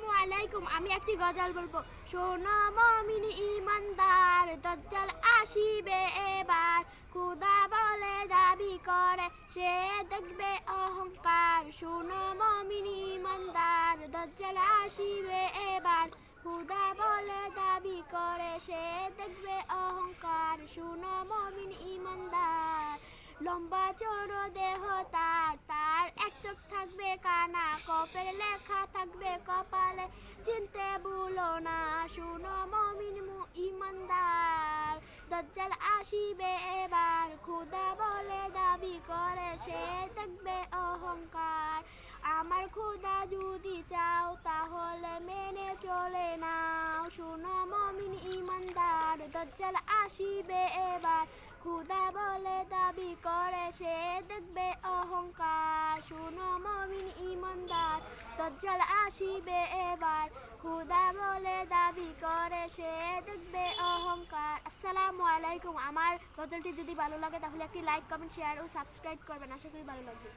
আসসালামু আলাইকুম, আমি একটি গজল বলব। শোনো মমিন ইমানদার দজ্জাল আসিবে এবার। খুদা বলে দাবি করে, সে দেখবে অহংকার। শোনো মমিন ইমানদার দজ্জাল আসিবে এবার। খুদা বলে দাবি করে, সে দেখবে অহংকার। শোনো মমিন ইমানদার লম্বা চোর দেহ তার লেখা থাকবে কপালে, চিনতে ভুলো না, শুনো মমিন মু ইমানদার। দজ্জাল আসিবে এবার খুদা বলে দাবি করে, সে দেখবে অহংকার। আমার খুদা যদি চাও, তাহলে মেনে চলে নাও। শুনো মমিন ইমানদার, দজ্জাল আসিবে এবার খুদা বলে দাবি করে, সে দেখবে অহংকার। দজ্জাল আসিবে এবার। খুদা বলে দাবি করে, সে দেখবে অহংকার। আসসালামু আলাইকুম। আমার গজলটি যদি ভালো লাগে, তাহলে একটি লাইক কমেন্ট শেয়ার ও সাবস্ক্রাইব করবেন। আশা করি ভালো লাগবে।